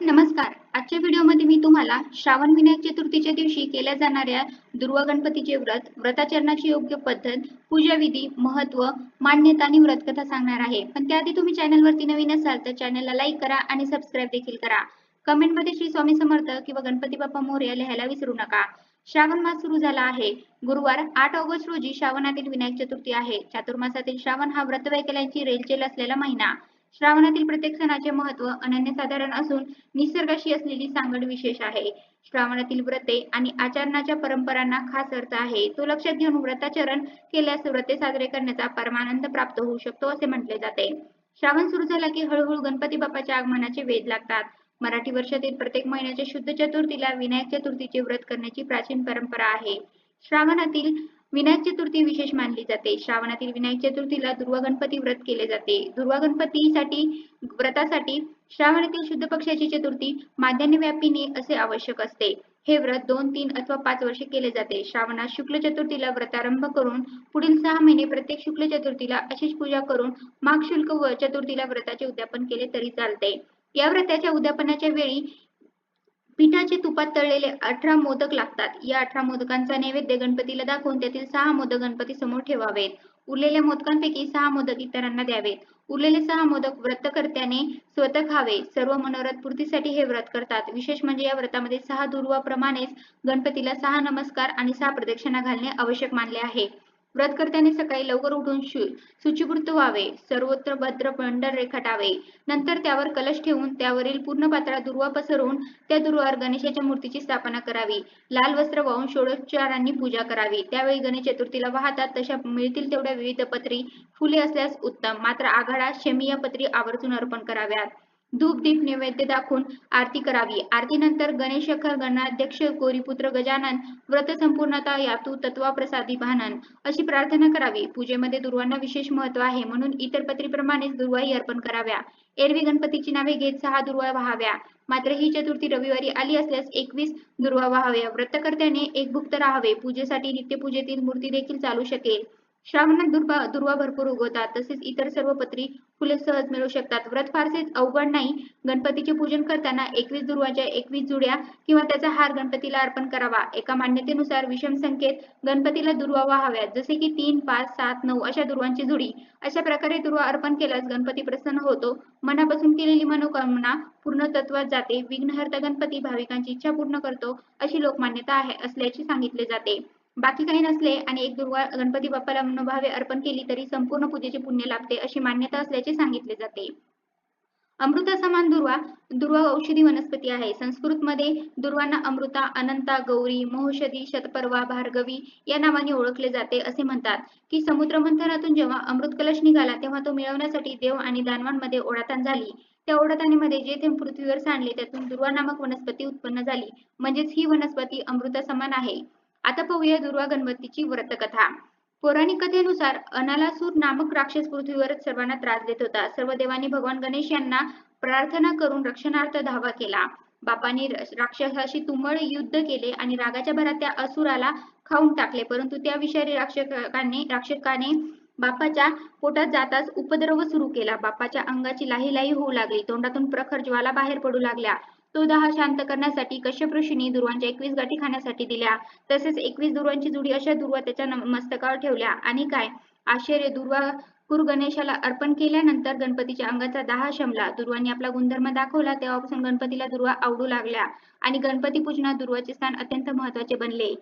नमस्कार. आजच्या व्हिडिओमध्ये मी तुम्हाला श्रावण विनायक चतुर्थीच्या दिवशी केल्या जाणाऱ्या दुर्वा गणपतीचे व्रत व्रताचरणाची योग्य पद्धत पूजाविधी महत्त्व मान्यता आणि व्रतकथा सांगणार आहे. पण त्याआधी तुम्ही चॅनलवरती नवीन असाल तर चॅनलला लाईक करा आणि सबस्क्राईब देखील करा. कमेंटमध्ये श्री स्वामी समर्थ किंवा गणपती बाप्पा मोरया लिहायला विसरू नका. श्रावण मास सुरू झाला आहे. गुरुवार आठ ऑगस्ट रोजी श्रावणातील विनायक चतुर्थी आहे. चातुर्मासातील श्रावण हा व्रतवैकल्यांची रेलचेल असलेला महिना. श्रावणातील प्रत्येक सणाचे महत्त्व अनन्यसाधारण असून निसर्गाशी असलेली सांगड विशेष आहे. श्रावणातील व्रते आणि आचरणाच्या परंपरांना खास अर्थ आहे. तो लक्षात घेऊन व्रताचरण केल्यास व्रते साजरे करण्याचा परमानंद प्राप्त होऊ शकतो असे म्हटले जाते. श्रावण सुरू झाला की हळूहळू गणपती बाप्पाच्या आगमनाचे वेध लागतात. मराठी वर्षातील प्रत्येक महिन्याच्या शुद्ध चतुर्थीला विनायक चतुर्थीचे व्रत करण्याची प्राचीन परंपरा आहे. श्रावणातील विनायक चतुर्थी विशेष मानली जाते. श्रावणातील विनायक चतुर्थीला दुर्वा गणपती व्रत केले जाते. दुर्वा गणपतीसाठी व्रतासाठी श्रावणातील शुद्ध पक्षाची चतुर्थी माध्यान्ह व्यापिनी असे आवश्यक असते. हे व्रत दोन तीन अथवा पाच वर्षे केले जाते. श्रावणात शुक्ल चतुर्थीला व्रतारंभ करून पुढील सहा महिने प्रत्येक शुक्ल चतुर्थीला अशीच पूजा करून माघ शुल्क व चतुर्थीला व्रताचे उद्यापन केले तरी चालते. या व्रताच्या उद्यापनाच्या वेळी पिठाचे तुपात तळलेले अठरा मोदक लागतात. या अठरा मोदकांचा नैवेद्य गणपतीला दाखवून त्यातील सहा मोदक गणपती समोर ठेवावेत. उरलेल्या मोदकांपैकी सहा मोदक इतरांना द्यावेत. उरलेले सहा मोदक व्रतकर्त्याने स्वतः खावे. सर्व मनोरथ पूर्तीसाठी हे व्रत करतात. विशेष म्हणजे या व्रतामध्ये सहा दुर्वाप्रमाणेच गणपतीला सहा नमस्कार आणि सहा प्रदक्षिणा घालणे आवश्यक मानले आहे. व्रतकर्त्याने सकाळी लवकर उठून शुचिपूर्त व्हावे. सर्वत्र भद्र पंढर रेखाटावे. नंतर त्यावर कलश ठेवून त्यावरील पूर्ण पात्रात दुर्वा पसरवून त्या दुर्वावर गणेशाच्या मूर्तीची स्थापना करावी. लाल वस्त्र वाहून षोडोपचारांनी पूजा करावी. त्यावेळी गणेश चतुर्थीला वाहतात. तशा मिळतील तेवढ्या विविध पत्री. फुले असल्यास उत्तम. मात्र आघाडा शमी या पत्री आवर्जून अर्पण कराव्यात. धूप दीप नैवेद्य दाखवून आरती करावी. आरतीनंतर गणेश गणाध्यक्ष गौरीपुत्र गजानन व्रत संपूर्णता यातू तत्वाप्रसादी भानन अशी प्रार्थना करावी. पूजेमध्ये दुर्वांना विशेष महत्त्व आहे म्हणून इतर पत्रीप्रमाणेच दुर्वाही अर्पण कराव्या. एरवी गणपतीची नावे घेत सहा दुर्वा व्हाव्या. मात्र ही चतुर्थी रविवारी आली असल्यास एकवीस दुर्वा व्हाव्या व्रतकर्त्याने एकभुक्त राहावे. पूजेसाठी नित्यपूजेतील मूर्ती देखील चालू शकेल. श्रावणात दुर्वा दुर्वा भरपूर उगवतात. तसेच इतर सर्व पत्री फुले सहज मिळू शकतात. व्रत फारसे अवघड नाही. गणपतीचे पूजन करताना एकवीस दुर्वाच्या एकवीस जुड्या किंवा त्याचा हार गणपतीला अर्पण करावा. एका मान्यतेनुसार विषम संख्येत गणपतीला दुर्वा व्हाव्यात. जसे की तीन पाच सात नऊ अशा दुर्वांची जुडी. अशा प्रकारे दुर्वा अर्पण केल्यास गणपती प्रसन्न होतो. मनापासून केलेली मनोकामना पूर्ण तत्वात जाते. विघ्नहर्ता गणपती भाविकांची इच्छा पूर्ण करतो अशी लोकमान्यता आहे असल्याचे सांगितले जाते. बाकी काही नसले आणि एक दुर्वा गणपती बाप्पाला मनोभावे अर्पण केली तरी संपूर्ण पूजेचे पुण्य लाभते अशी मान्यता असल्याचे सांगितले जाते. अमृता समान दुर्वा दुर्वा औषधी वनस्पती आहे. संस्कृत मध्ये दुर्वांना अमृता अनंता गौरी मोहषधी शतपर्वा भार्गवी या नावाने ओळखले जाते असे म्हणतात. की समुद्र मंथनातून जेव्हा अमृत कलश निघाला तेव्हा तो मिळवण्यासाठी देव आणि दानवांमध्ये ओढाताण झाली. त्या ओढाताणीमध्ये जे ते पृथ्वीवर सांडले त्यातून दुर्वा नामक वनस्पती उत्पन्न झाली. म्हणजेच ही वनस्पती अमृता समान आहे. आता पाहूया दुर्वा गणपतीची व्रतकथा. पौराणिक कथेनुसार अनालासूर नामक राक्षस पृथ्वीवर सर्वांना त्रास देत होता. सर्व देवांनी भगवान गणेश यांना प्रार्थना करून रक्षणार्थ धावा केला. बापाने राक्षसाशी तुंबळ युद्ध केले आणि रागाच्या भरात त्या असुराला खाऊन टाकले. परंतु त्या विषारी राक्षकाने राक्षकाने बापाच्या पोटात जाताच उपद्रव सुरू केला. बापाच्या अंगाची लाही लाही होऊ लागली. तोंडातून प्रखर ज्वाला बाहेर पडू लागल्या. तो दाह शांत करण्यासाठी कश्यप ऋषींनी दुर्वांच्या एकवीस गाठी खाण्यासाठी दिल्या. तसेच एकवीस दुर्वांची जुडी अशा दुर्वा त्याच्या मस्तकावर ठेवल्या. आणि काय? आश्चर्य! दुर्वा कुर गणेशाला अर्पण केल्यानंतर गणपतीच्या अंगाचा दाह शमला. दुर्वांनी आपला गुणधर्म दाखवला. तेव्हापासून गणपतीला दुर्वा आवडू लागल्या. आणि गणपती पूजनात दुर्वाचे स्थान अत्यंत महत्त्वाचे बनले.